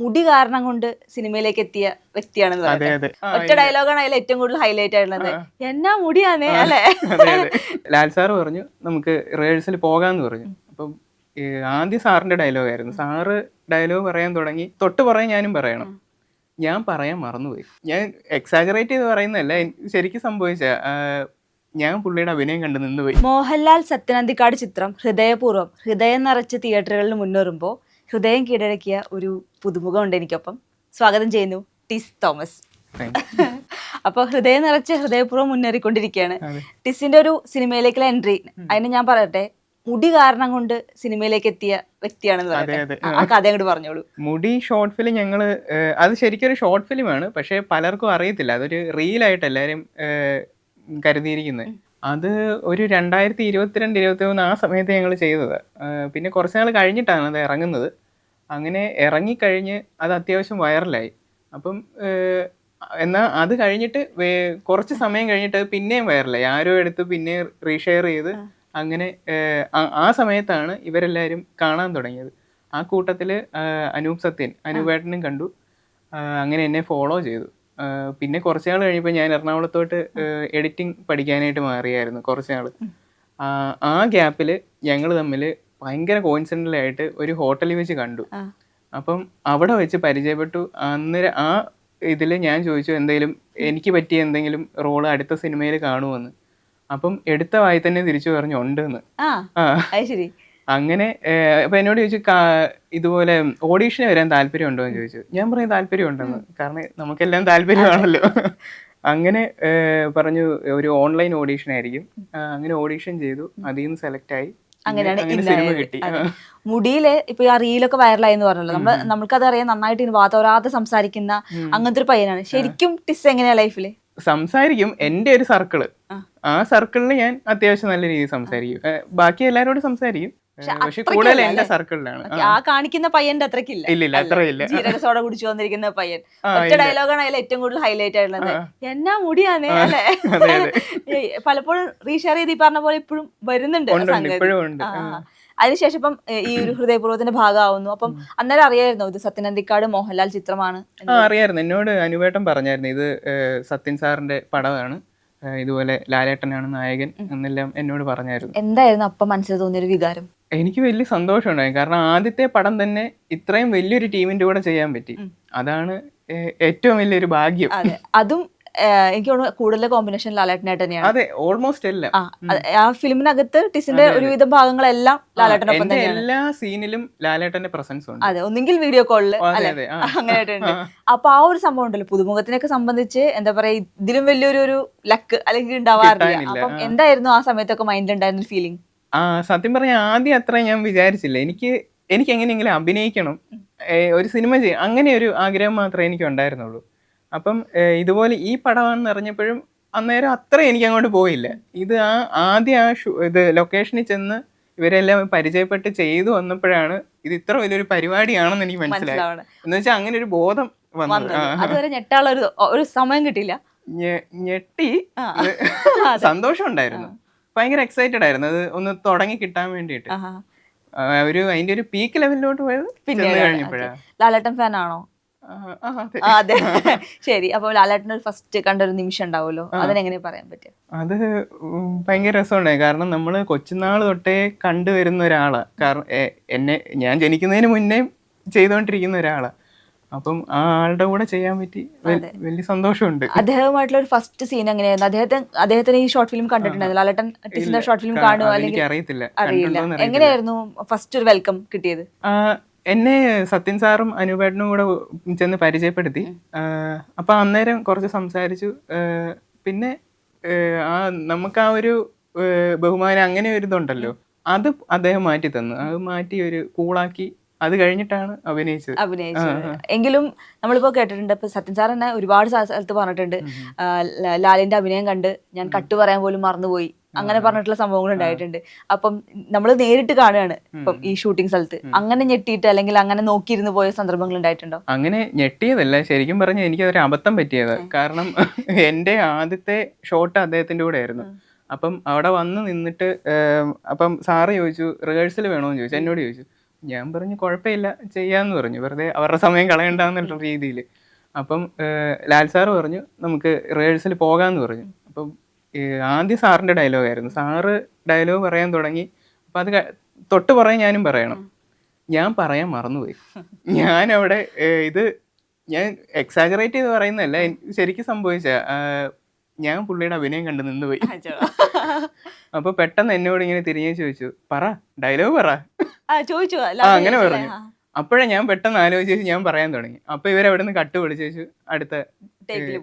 മുടി കാരണം കൊണ്ട് സിനിമയിലേക്ക് എത്തിയ വ്യക്തിയാണെന്ന് പറയുന്നത് പറയാം ഒറ്റ ഡയലോഗാണ് അതിൽ ഏറ്റവും കൂടുതൽ ഹൈലൈറ്റ് ആയിട്ടുള്ളത്. എന്നാ മുടിയാണേ അല്ലെ? ലാൽ സാർ പറഞ്ഞു നമുക്ക് റിഹേഴ്സൽ പോകാന്ന് പറഞ്ഞു. അപ്പം ആദ്യം സാറിന്റെ ഡയലോഗ് ആയിരുന്നു. സാറ് ഡയലോഗ് പറയാൻ തുടങ്ങി. തൊട്ട് പറയാൻ ഞാനും പറയണം. ഞാൻ പറയാൻ മറന്നുപോയി. ഞാൻ എക്സാജറേറ്റ് ചെയ്ത് പറയുന്നതല്ല. ശരിക്കും സംഭവിച്ച ഞാൻ പുള്ളിയുടെ അഭിനയം കണ്ടു നിന്നുപോയി. മോഹൻലാൽ സത്യനന്ദിക്കാട് ചിത്രം ഹൃദയപൂർവം ഹൃദയം നിറച്ച് തിയേറ്ററുകളിൽ മുന്നേറുമ്പോൾ ഹൃദയം കീഴടക്കിയ ഒരു പുതുമുഖമുണ്ട് എനിക്കൊപ്പം. സ്വാഗതം ചെയ്യുന്നു ടിസ് തോമസ്. അപ്പൊ അപ്പോൾ ഹൃദയം നിറച്ച് ഹൃദയപൂർവം മുന്നേറിക്കൊണ്ടിരിക്കുകയാണ്. ടിസിന്റെ ഒരു സിനിമയിലേക്കുള്ള എൻട്രി. അതിന് ഞാൻ പറയട്ടെ മുടി കാരണം കൊണ്ട് സിനിമയിലേക്ക് എത്തിയ വ്യക്തിയാണെന്ന് പറയട്ടെ. ആ- ആ കഥ അങ്ങോട്ട് പറഞ്ഞോളൂ. മുടി ഷോർട്ട് ഫിലിം ഞങ്ങൾ അത് ശരിക്കും ഒരു ഷോർട്ട് ഫിലിമാണ് പക്ഷേ പലർക്കും അറിയത്തില്ല. അതൊരു റീലായിട്ട് എല്ലാവരും കരുതിയിരിക്കുന്നത് അത് ഒരു രണ്ടായിരത്തി ഇരുപത്തിരണ്ട് ഇരുപത്തി മൂന്ന് ആ സമയത്ത് ഞങ്ങൾ ചെയ്തത്. പിന്നെ കുറച്ച് നാൾ കഴിഞ്ഞിട്ടാണ് അത് ഇറങ്ങുന്നത്. അങ്ങനെ ഇറങ്ങിക്കഴിഞ്ഞ് അത് അത്യാവശ്യം വൈറലായി. അപ്പം എന്നാൽ അത് കഴിഞ്ഞിട്ട് കുറച്ച് സമയം കഴിഞ്ഞിട്ട് അത് പിന്നെയും വൈറലായി. ആരോ എടുത്ത് പിന്നെ റീഷെയർ ചെയ്ത് അങ്ങനെ ആ- സമയത്താണ് ഇവരെല്ലാവരും കാണാൻ തുടങ്ങിയത്. ആ കൂട്ടത്തിൽ അനൂപ് സത്യൻ അനൂപേട്ടനും കണ്ടു. അങ്ങനെ എന്നെ ഫോളോ ചെയ്തു. പിന്നെ കുറച്ച് നാൾ കഴിഞ്ഞപ്പോൾ ഞാൻ എറണാകുളത്തോട്ട് എഡിറ്റിംഗ് പഠിക്കാനായിട്ട് മാറിയായിരുന്നു കുറച്ച് നാൾ ആ ഗ്യാപ്പിൽ ഞങ്ങൾ തമ്മിൽ ഭയങ്കര കോൺസെന്റായിട്ട് ഒരു ഹോട്ടലിൽ വെച്ച് കണ്ടു. അപ്പം അവിടെ വെച്ച് പരിചയപ്പെട്ടു. അന്നേരം ആ ഇതിൽ ഞാൻ ചോദിച്ചു എന്തെങ്കിലും എനിക്ക് പറ്റിയ എന്തെങ്കിലും റോൾ അടുത്ത സിനിമയിൽ കാണുമെന്ന് അപ്പം എടുത്ത വായി തന്നെ തിരിച്ചു പറഞ്ഞു ഉണ്ട് എന്ന് ആ ആ. അത് ശരി. അങ്ങനെ അപ്പൊ എന്നോട് ചോദിച്ചു ഇതുപോലെ ഓഡീഷന് വരാൻ താല്പര്യം ഉണ്ടോ എന്ന് ചോദിച്ചു. ഞാൻ പറയും താല്പര്യം ഉണ്ടെന്ന് കാരണം നമുക്കെല്ലാം താല്പര്യമാണല്ലോ. അങ്ങനെ പറഞ്ഞു ഒരു ഓൺലൈൻ ഓഡീഷൻ ആയിരിക്കും അങ്ങനെ ഓഡീഷൻ ചെയ്തു. അതിൽ നിന്ന് സെലക്ട് ആയി അങ്ങനെയാണ്. മുടിയിൽ ഇപ്പൊ ആ റീലൊക്കെ വൈറലായി എന്ന് പറഞ്ഞല്ലോ. നമ്മൾ നമ്മൾക്കത് അറിയാം നന്നായിട്ട് വാതോരാതെ സംസാരിക്കുന്ന അങ്ങനത്തെ ഒരു പയ്യനാണ്. ശരിക്കും ടിസ് എങ്ങനെയാ ലൈഫിൽ? സംസാരിക്കും. എന്റെ ഒരു സർക്കിൾ. ആ. ആ സർക്കിളിൽ ഞാൻ അത്യാവശ്യം നല്ല രീതിയിൽ സംസാരിക്കും. ബാക്കി എല്ലാവരോടും സംസാരിക്കും. കൂടുതൽ സർക്കിളിലാണ്. ആ. കാണിക്കുന്ന പയ്യന്റെ അത്രക്കില്ല അത്രയില്ല ജീരക സോഡ കുടിച്ചു വന്നിരിക്കുന്ന പയ്യൻ. ഒറ്റ ഡയലോഗാണ് അതിൽ ഏറ്റവും കൂടുതൽ ഹൈലൈറ്റ് ആയിട്ടുള്ളത്. എന്നാ മുടിയാണ് അല്ലെ. പലപ്പോഴും റീഷെയർ ചെയ്ത് ഈ പറഞ്ഞ പോലെ ഇപ്പോഴും വരുന്നുണ്ട്. അതിനുശേഷം ഇപ്പം ഈ ഒരു ഹൃദയപൂർവത്തിന്റെ ഭാഗമാവുന്നു. അപ്പം അന്നേരം അറിയായിരുന്നു ഇത് സത്യനന്ദിക്കാട് മോഹൻലാൽ ചിത്രമാണ്? അറിയായിരുന്നു. എന്നോട് അനുവേട്ടം പറഞ്ഞായിരുന്നു ഇത് സത്യൻ സാറിന്റെ പടമാണ്. ഇതുപോലെ ലാലേട്ടനാണ് നായകൻ എന്നെല്ലാം എന്നോട് പറഞ്ഞായിരുന്നു. എന്തായിരുന്നു അപ്പം മനസ്സിൽ തോന്നിയൊരു വികാരം? എനിക്ക് വലിയ സന്തോഷമുണ്ടായി. കാരണം ആദ്യത്തെ പടം തന്നെ ഇത്രയും വലിയൊരു ടീമിന്റെ കൂടെ ചെയ്യാൻ പറ്റി. അതാണ് ഏറ്റവും വലിയൊരു ഭാഗ്യം. അതെ. അതും എനിക്ക് തോന്നുന്നു കൂടുതൽ കോമ്പിനേഷൻ ലാലേട്ടനായിട്ട് തന്നെയാണ്. അതെ ഓൾമോസ്റ്റ് എല്ലാം. ആ ഫിലിമിനകത്ത് ടിസിന്റെ ഒരുവിധം ഭാഗങ്ങളെല്ലാം ലാലേട്ടനൊപ്പം തന്നെയാണ്. എല്ലാ സീനിലും ലാലേട്ടന്റെ പ്രസൻസ് ഉണ്ട്. അതെ ഒന്നെങ്കിൽ വീഡിയോ കോളിൽ. അങ്ങനെയായിട്ടുണ്ട്. അപ്പൊ ആ ഒരു സംഭവം ഉണ്ടല്ലോ. പുതുമുഖത്തിനൊക്കെ സംബന്ധിച്ച് എന്താ പറയാ ഇതിലും വലിയൊരു ഒരു ലക്ക് അല്ലെങ്കിൽ ഉണ്ടാവാറില്ല. അപ്പം എന്തായിരുന്നു ആ സമയത്തൊക്കെ മൈൻഡിൽ ഉണ്ടായിരുന്ന ഫീലിംഗ് ആ സത്യം പറഞ്ഞാൽ ആദ്യം അത്ര ഞാൻ വിചാരിച്ചില്ല. എനിക്ക് എനിക്ക് എങ്ങനെയെങ്കിലും അഭിനയിക്കണം. ഒരു സിനിമ ചെയ്യും അങ്ങനെ ഒരു ആഗ്രഹം മാത്രമേ എനിക്ക് ഉണ്ടായിരുന്നുള്ളൂ. അപ്പം ഇതുപോലെ ഈ പടമാണെന്ന് അറിഞ്ഞപ്പോഴും അന്നേരം അത്ര എനിക്ക് അങ്ങോട്ട് പോയില്ല. ഇത് ആ ആദ്യം ആ ഷൂ ഇത് ലൊക്കേഷനിൽ ചെന്ന് ഇവരെല്ലാം പരിചയപ്പെട്ട് ചെയ്തു വന്നപ്പോഴാണ് ഇത് ഇത്ര വലിയൊരു പരിപാടിയാണെന്ന് എനിക്ക് മനസ്സിലായി മനസ്സിലാവണം. എന്ന് വെച്ചാൽ അങ്ങനെ ഒരു ബോധം വന്നത്. അതുവരെ ഒരു സമയം കിട്ടിയില്ല. ഞെട്ടി. സന്തോഷം ഉണ്ടായിരുന്നു. ഭയങ്കര എക്സൈറ്റഡ് ആയിരുന്നു. അത് ഒന്ന് തുടങ്ങി കിട്ടാൻ വേണ്ടിട്ട് ഒരു അതിന്റെ ഒരു പീക്ക് ലെവലിലോട്ട് പോയത് പിന്നെ കഴിഞ്ഞപ്പോഴാണ് ലാലേട്ടൻ ഫാൻ ആണോ? അതെ. ശരി. അപ്പൊ ലാലേട്ടൻ ഫസ്റ്റ് കണ്ട ഒരു നിമിഷം ഉണ്ടാവുമല്ലോ. അതിനെങ്ങനെ പറയാൻ പറ്റും അത് ഭയങ്കര രസമുണ്ടായി. കാരണം നമ്മൾ കൊച്ചുനാൾ തൊട്ടേ കണ്ടുവരുന്ന ഒരാളാ. കാരണം എന്നെ ഞാൻ ജനിക്കുന്നതിന് മുന്നേ ചെയ്തുകൊണ്ടിരിക്കുന്ന ഒരാളാ. അപ്പം ആ ആളുടെ കൂടെ ചെയ്യാൻ പറ്റി. വലിയ സന്തോഷമുണ്ട്. അദ്ദേഹമായിട്ടുള്ള ഒരു ഫസ്റ്റ് സീൻ എങ്ങനെയായിരുന്നു? അദ്ദേഹത്തെ അദ്ദേഹത്തിന് ഈ ഷോർട്ട് ഫിലിം കണ്ടിട്ടുണ്ടായിരുന്നു. ലാലേട്ടൻ ഷോർട്ട് ഫിലിം കാണുമോ അല്ലെങ്കിൽ അറിയത്തില്ല അറിയില്ല. എങ്ങനെയായിരുന്നു ഫസ്റ്റ് ഒരു വെൽക്കം കിട്ടിയത്? എന്നെ സത്യൻ സാറും അനുപേട്ടനും കൂടെ ചെന്ന് പരിചയപ്പെടുത്തി. അപ്പൊ അന്നേരം കുറച്ച് സംസാരിച്ചു. പിന്നെ ആ, നമുക്ക് ആ ഒരു ബഹുമാനം അങ്ങനെ ഒരു ഇതുണ്ടല്ലോ. അത് അദ്ദേഹം മാറ്റി തന്നു അത് മാറ്റി ഒരു കൂളാക്കി അത് കഴിഞ്ഞിട്ടാണ് അഭിനയിച്ചത്. അഭിനയിച്ചത്. എങ്കിലും നമ്മളിപ്പോ കേട്ടിട്ടുണ്ട് ഇപ്പൊ സത്യൻ സാർ തന്നെ ഒരുപാട് സ്ഥ- സ്ഥലത്ത് പറഞ്ഞിട്ടുണ്ട്. ലാലിന്റെ അഭിനയം കണ്ട് ഞാൻ കട്ട് പറയാൻ പോലും മറന്നുപോയി. അങ്ങനെ പറഞ്ഞിട്ടുള്ള സംഭവങ്ങൾ ഉണ്ടായിട്ടുണ്ട്. അപ്പം നമ്മൾ നേരിട്ട് കാണുകയാണ് ഇപ്പം ഈ ഷൂട്ടിംഗ് സ്ഥലത്ത്. അങ്ങനെ ഞെട്ടിയിട്ട് അല്ലെങ്കിൽ അങ്ങനെ നോക്കിയിരുന്ന് പോയ സന്ദർഭങ്ങൾ ഉണ്ടായിട്ടുണ്ടോ? അങ്ങനെ ഞെട്ടിയതല്ല. ശരിക്കും പറഞ്ഞ എനിക്ക് അതൊരു അബദ്ധം പറ്റിയത്. കാരണം എന്റെ ആദ്യത്തെ ഷോട്ട് അദ്ദേഹത്തിന്റെ കൂടെ ആയിരുന്നു. അപ്പം അവിടെ വന്ന് നിന്നിട്ട് അപ്പം സാറ് ചോദിച്ചു റിഹേഴ്സൽ വേണോന്ന് ചോദിച്ചു. എന്നോട് ചോദിച്ചു. ഞാൻ പറഞ്ഞു കുഴപ്പമില്ല ചെയ്യാന്ന് പറഞ്ഞു. വെറുതെ അവരുടെ സമയം കളയണ്ടെന്നുള്ള രീതിയിൽ അപ്പം ലാൽ സാറ് പറഞ്ഞു നമുക്ക് റിഹേഴ്സൽ പോകാമെന്ന് പറഞ്ഞു. അപ്പം ആദ്യം സാറിന്റെ ഡയലോഗായിരുന്നു സാറ് ഡയലോഗ് പറയാൻ തുടങ്ങി. അപ്പം അത് തൊട്ട് പറയാൻ ഞാനും പറയണം. ഞാൻ പറയാൻ മറന്നുപോയി. ഞാൻ അവിടെ ഇത് ഞാൻ എക്സാജറേറ്റ് ചെയ്ത് പറയുന്നതല്ല. ശരിക്കും സംഭവിച്ച ഞാൻ പുള്ളിയുടെ അഭിനയം കണ്ട് നിന്നുപോയി. അപ്പൊ പെട്ടെന്ന് എന്നോട് ഇങ്ങനെ തിരിഞ്ഞു ചോദിച്ചു പറ ഡയലോഗ് പറ. ചോദിച്ചു. അങ്ങനെ പറഞ്ഞു. അപ്പോഴേ ഞാൻ പെട്ടെന്ന് ആലോചിച്ച് ഞാൻ പറയാൻ തുടങ്ങി. അപ്പൊ ഇവരവിടെ നിന്ന് കട്ട് വിളിച്ചു അടുത്ത.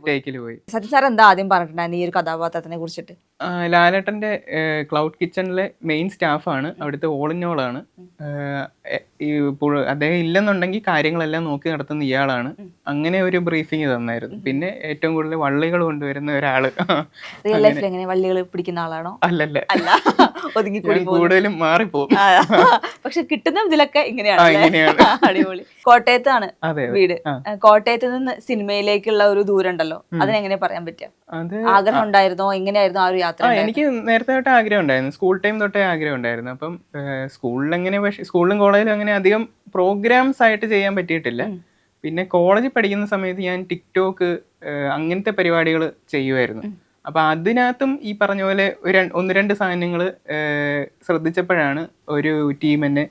ടേക്കിൽ പോയി. സത്യം സാർ എന്താ ആദ്യം പറഞ്ഞിട്ടുണ്ടായിരുന്നു ഈ ഒരു കഥാപാത്രത്തിനെ കുറിച്ചിട്ട്? ലാലേട്ടന്റെ ക്ലൗഡ് കിച്ചണിലെ മെയിൻ സ്റ്റാഫാണ്. അവിടുത്തെ ഓൾ ഇൻ ഓൾ ആണ്. ഈ പുഴ- അദ്ദേഹം ഇല്ലെന്നുണ്ടെങ്കിൽ കാര്യങ്ങളെല്ലാം നോക്കി നടത്തുന്ന ഇയാളാണ്. അങ്ങനെ ഒരു ബ്രീഫിങ് തന്നായിരുന്നു. പിന്നെ ഏറ്റവും കൂടുതൽ വള്ളികൾ കൊണ്ടുവരുന്ന ഒരാൾ. റിയൽ ലൈഫിൽ എങ്ങനെ വള്ളികൾ പിടിക്കുന്ന ആളാണോ? അല്ലല്ല. ഞാൻ കൂടുതലും മാറിപ്പോകും പക്ഷെ കിട്ടുന്ന ഇതിലൊക്കെ ഇങ്ങനെയാണ്. അടിപൊളി. കോട്ടയത്താണ്. വീട്. കോട്ടയത്ത് നിന്ന് സിനിമയിലേക്കുള്ള ഒരു ദൂരം ഉണ്ടല്ലോ അതിനെങ്ങനെ പറയാൻ പറ്റുക? ആഗ്രഹം ഉണ്ടായിരുന്നോ എങ്ങനെയായിരുന്നു ആ ഒരു യാത്ര എനിക്ക് നേരത്തെ തൊട്ടേ ആഗ്രഹം ഉണ്ടായിരുന്നു സ്കൂൾ ടൈം തൊട്ടേ ആഗ്രഹം ഉണ്ടായിരുന്നു അപ്പം സ്കൂളിൽ എങ്ങനെ പക്ഷേ സ്കൂളിലും കോളേജിലും അങ്ങനെ അധികം പ്രോഗ്രാംസ് ആയിട്ട് ചെയ്യാൻ പറ്റിയിട്ടില്ല. പിന്നെ കോളേജിൽ പഠിക്കുന്ന സമയത്ത് ഞാൻ ടിക്ടോക്ക് അങ്ങനത്തെ പരിപാടികൾ ചെയ്യുമായിരുന്നു. അപ്പൊ അതിനകത്തും ഈ പറഞ്ഞ പോലെ ഒരു ഒന്ന് രണ്ട് സാധനങ്ങൾ ശ്രദ്ധിച്ചപ്പോഴാണ് ഒരു ടീം എന്നെ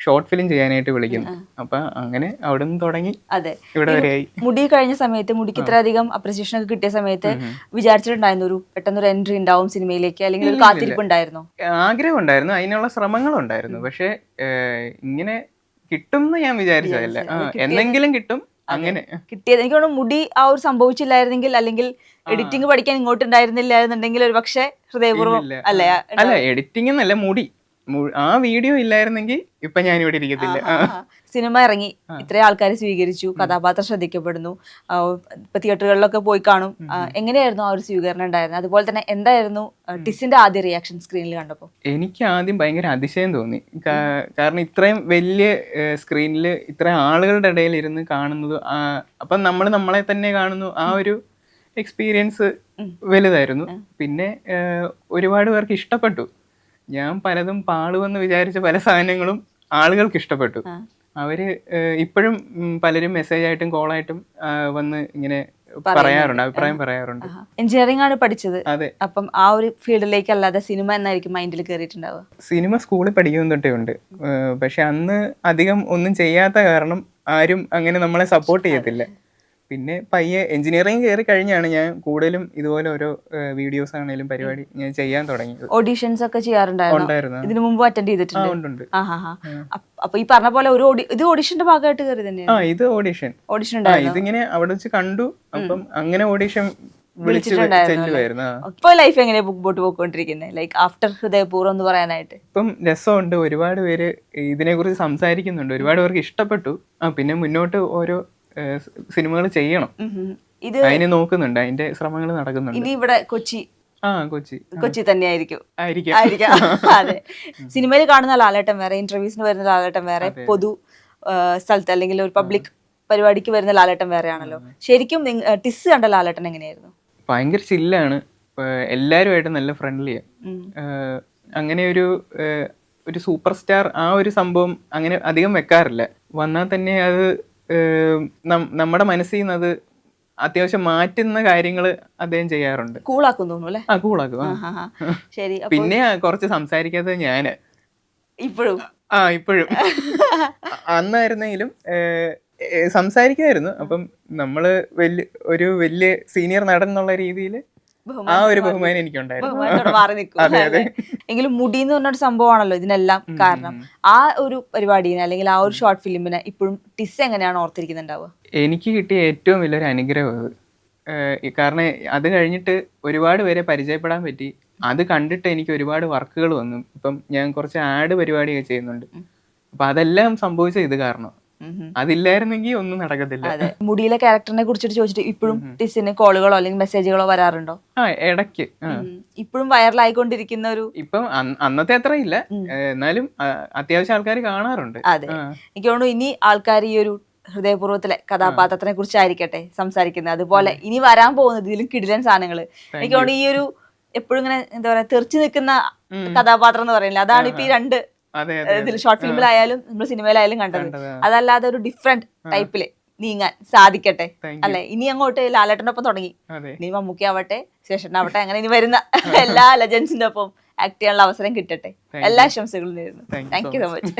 ഷോർട്ട് ഫിലിം ചെയ്യാനായിട്ട് വിളിക്കുന്നു അപ്പൊ അങ്ങനെ അവിടെ നിന്ന് തുടങ്ങി അതെ. ഇവിടെ വരെയായി. മുടി കഴിഞ്ഞ സമയത്ത് മുടിക്ക് ഇത്രയധികം അപ്രിസിയേഷൻ ഒക്കെ കിട്ടിയ സമയത്ത് വിചാരിച്ചിട്ടുണ്ടായിരുന്നു ഒരു പെട്ടെന്ന് ഒരു എൻട്രി ഉണ്ടാവും സിനിമയിലേക്ക് അല്ലെങ്കിൽ ഒരു കാത്തിരിപ്പ് ഉണ്ടായിരുന്നു? ആഗ്രഹം ഉണ്ടായിരുന്നു. അതിനുള്ള ശ്രമങ്ങൾ ഉണ്ടായിരുന്നു. പക്ഷെ ഇങ്ങനെ കിട്ടും എന്ന് ഞാൻ വിചാരിച്ചതല്ല. എന്തെങ്കിലും കിട്ടും അങ്ങനെ. കിട്ടിയത് എനിക്ക് തോന്നുന്നു മുടി ആ ഒരു സംഭവിച്ചില്ലായിരുന്നെങ്കിൽ അല്ലെങ്കിൽ എഡിറ്റിംഗ് പഠിക്കാൻ ഇങ്ങോട്ട് ഉണ്ടായിരുന്നില്ലായിരുന്നുണ്ടെങ്കിൽ ഒരു പക്ഷേ ഹൃദയപൂർവം. അല്ലേ? അല്ല എഡിറ്റിംഗ് എന്നല്ല മുടി. ആ വീഡിയോ ഇല്ലായിരുന്നെങ്കിൽ ഇപ്പൊ ഞാൻ ഇവിടെ ഇരിക്കത്തില്ല സിനിമ ഇറങ്ങി. ഇത്രയും ആൾക്കാർ സ്വീകരിച്ചു കഥാപാത്രം ശ്രദ്ധിക്കപ്പെടുന്നു. ഇപ്പൊ തിയേറ്ററുകളിലൊക്കെ പോയി കാണും. എങ്ങനെയായിരുന്നു ആ ഒരു സ്വീകരണം ഉണ്ടായിരുന്നത്? അതുപോലെ തന്നെ എന്തായിരുന്നു ടിസിന്റെ ആദ്യ റിയാക്ഷൻ സ്ക്രീനിൽ കണ്ടപ്പോൾ? എനിക്ക് ആദ്യം ഭയങ്കര അതിശയം തോന്നി. കാരണം ഇത്രയും വലിയ സ്ക്രീനിൽ ഇത്രയും ആളുകളുടെ ഇടയിൽ ഇരുന്ന് കാണുന്നത് അപ്പം നമ്മൾ നമ്മളെ തന്നെ കാണുന്നു. ആ ഒരു എക്സ്പീരിയൻസ് വലുതായിരുന്നു. പിന്നെ ഒരുപാട് പേർക്ക് ഇഷ്ടപ്പെട്ടു. ഞാൻ പലതും പാളുവെന്ന് വിചാരിച്ച പല സാധനങ്ങളും ആളുകൾക്ക് ഇഷ്ടപ്പെട്ടു. അവർ ഇപ്പോഴും പലരും മെസ്സേജ് ആയിട്ടും കോളായിട്ടും വന്ന് ഇങ്ങനെ പറയാറുണ്ട് അഭിപ്രായം പറയാറുണ്ട്. എഞ്ചിനീയറിംഗ് ആണ് പഠിച്ചത്. അതെ. അപ്പം ആ ഒരു ഫീൽഡിലേക്ക് അല്ലാതെ സിനിമ എന്നായിരിക്കും മൈൻഡിൽ കയറിയിട്ടുണ്ടാവുക സിനിമ സ്കൂളിൽ പഠിക്കുന്ന തൊട്ടേ ഉണ്ട്. പക്ഷെ അന്ന് അധികം ഒന്നും ചെയ്യാത്ത കാരണം ആരും അങ്ങനെ നമ്മളെ സപ്പോർട്ട് ചെയ്യത്തില്ല. പിന്നെ പയ്യെ എഞ്ചിനീയറിംഗ് കയറി കഴിഞ്ഞാണ് ഞാൻ കൂടുതലും ഇതുപോലെ ഓരോ വീഡിയോസ് ആണെങ്കിലും പരിപാടി ഞാൻ ചെയ്യാൻ തുടങ്ങി ഓഡീഷൻസ് ഒക്കെ ചെയ്യാറുണ്ടായിരുന്നു? ഇതിനു മുമ്പ് അറ്റൻഡ് ചെയ്തിട്ടുണ്ട്? ആ അപ്പൊ ഈ പറഞ്ഞ പോലെ ഒരു ഇത് ഓഡിഷന്റെ ഭാഗമായിട്ട് കയറി ആ തന്നെയാണ് ഇത് ഓഡിഷൻ ഓഡിഷൻ ഇതിങ്ങനെ അവിടെ വെച്ച് കണ്ടു. അപ്പം അങ്ങനെ ഓഡിഷൻ ആ. ഇപ്പൊ ലൈഫ് എങ്ങനെ മുമ്പോട്ട് പോയിക്കൊണ്ടിരിക്കുന്നത് ലൈക്ക് ആഫ്റ്റർ ഹൃദയപൂർവം എന്ന് പറയാനായിട്ട്. ഇപ്പം രസമുണ്ട്. ഒരുപാട് പേര് ഇതിനെ കുറിച്ച് സംസാരിക്കുന്നുണ്ട്. ഒരുപാട് പേർക്ക് ഇഷ്ടപ്പെട്ടു. ആ പിന്നെ മുന്നോട്ട് ഓരോ സിനിമകൾ ചെയ്യണം. ഇത് അതിന് നോക്കുന്നുണ്ട്. അതിന്റെ ശ്രമങ്ങൾ നടക്കുന്നുണ്ട്. ഇനി ഇവിടെ കൊച്ചി. ആ കൊച്ചി. കൊച്ചി തന്നെയായിരിക്കും. ആയിരിക്കാം. ആയിരിക്കാം. അതെ. സിനിമയിൽ കാണുന്ന ലാലേട്ടൻ വേറെ ഇന്റർവ്യൂസിന് വരുന്ന ലാലേട്ടൻ വേറെ പൊതു സ്ഥലത്ത് അല്ലെങ്കിൽ ഒരു പബ്ലിക് പരിപാടിക്ക് വരുന്ന ലാലേട്ടൻ വേറെയാണല്ലോ. ശരിക്കും ടിസ് കണ്ട ലാലേട്ടൻ എങ്ങനെയായിരുന്നു? ഭയങ്കര ചില്ലാണ്. എല്ലാവരുമായിട്ട് നല്ല ഫ്രണ്ട്ലിയാണ് അങ്ങനെ ഒരു ഒരു സൂപ്പർ സ്റ്റാർ ആ ഒരു സംഭവം അങ്ങനെ അധികം വെക്കാറില്ല. വന്നാൽ തന്നെ അത് നമ്മുടെ മനസ്സിൽ നിന്ന് അത് അത്യാവശ്യം മാറ്റുന്ന കാര്യങ്ങൾ അദ്ദേഹം ചെയ്യാറുണ്ട്. കൂളാക്കും തോന്നുന്നു അല്ലേ? ആ കൂളാക്കും. ശരി പിന്നെ കുറച്ച് സംസാരിക്കാത്തത് ഞാൻ. ഇപ്പോഴും? ആ ഇപ്പോഴും. അന്നായിരുന്നെങ്കിലും സംസാരിക്കായിരുന്നു സംസാരിക്കുമായിരുന്നു. അപ്പം നമ്മൾ വലിയ ഒരു വലിയ സീനിയർ നടൻ എന്നുള്ള രീതിയിൽ ആ ഒരു ബഹുമാനം എനിക്കുണ്ടായിരുന്നു. അതെ, അതെ. എങ്കിലും മുടി എന്ന് പറഞ്ഞൊരു സംഭവമാണല്ലോ ഇതിനെല്ലാം കാരണം. ആ ഒരു പരിപാടിനെ അല്ലെങ്കിൽ ആ ഒരു ഷോർട്ട് ഫിലിമിനെ ഇപ്പോഴും ടിസ് എങ്ങനെയാണ് ഓർത്തിരിക്കുന്നുണ്ടാവുക? എനിക്ക് കിട്ടിയ ഏറ്റവും വലിയൊരു അനുഗ്രഹം അത്. കാരണം അത് കഴിഞ്ഞിട്ട് ഒരുപാട് പേരെ പരിചയപ്പെടാൻ പറ്റി. അത് കണ്ടിട്ട് എനിക്ക് ഒരുപാട് വർക്കുകൾ വന്നു. ഇപ്പം ഞാൻ കുറച്ച് ആഡ് പരിപാടിയൊക്കെ ചെയ്യുന്നുണ്ട്. അപ്പം അതെല്ലാം സംഭവിച്ച ഇത് കാരണം. അതില്ലായിരുന്നെങ്കിൽ ഒന്നും നടക്കത്തില്ല. അതെ. മുടിയിലെ ക്യാരക്ടറിനെ കുറിച്ചിട്ട് ചോദിച്ചിട്ട് ഇപ്പോഴും ടിസിന് കോളുകളോ അല്ലെങ്കിൽ മെസ്സേജുകളോ വരാറുണ്ടോ? ആ ഇടയ്ക്ക്. ആ. ഇപ്പോഴും വൈറലായിക്കൊണ്ടിരിക്കുന്ന ഒരു ഇപ്പം അന്ന് അന്നത്തെ അത്ര ഇല്ല. എന്നാലും ആ, അത്യാവശ്യം ആൾക്കാർ കാണാറുണ്ട്. അതെ. ആ. എനിക്ക് തോന്നുന്നു ഇനി ആൾക്കാർ ഈ ഒരു ഹൃദയപൂർവത്തിലെ കഥാപാത്രത്തിനെ കുറിച്ചായിരിക്കട്ടെ സംസാരിക്കുന്നത്. അതുപോലെ ഇനി വരാൻ പോകുന്നത് ഇതിലും കിടിലൻ സാധനങ്ങൾ എനിക്ക് തോന്നുന്നു ഈ ഒരു എപ്പോഴും ഇങ്ങനെ എന്താ പറയാ തെറിച്ചു നിൽക്കുന്ന കഥാപാത്രം എന്ന് പറയില്ല? അതാണ് ഇപ്പൊ ഈ രണ്ട് ഇതിൽ ഷോർട്ട് ഫിലിമിലായാലും നമ്മൾ സിനിമയിലായാലും കണ്ടത്. അതല്ലാതെ ഒരു ഡിഫറെന്റ് ടൈപ്പിൽ നീങ്ങാൻ സാധിക്കട്ടെ. അല്ലെ? ഇനി അങ്ങോട്ട് ലാലേട്ടനൊപ്പം ഒപ്പം തുടങ്ങി ഇനി മമ്മൂക്കി ആവട്ടെ ശേഷനാവട്ടെ അങ്ങനെ ഇനി വരുന്ന എല്ലാ ലെജൻസിന്റെ ഒപ്പം ആക്ട് ചെയ്യാനുള്ള അവസരം കിട്ടട്ടെ. എല്ലാ ആശംസകളും നേരുന്നു. Thank you so much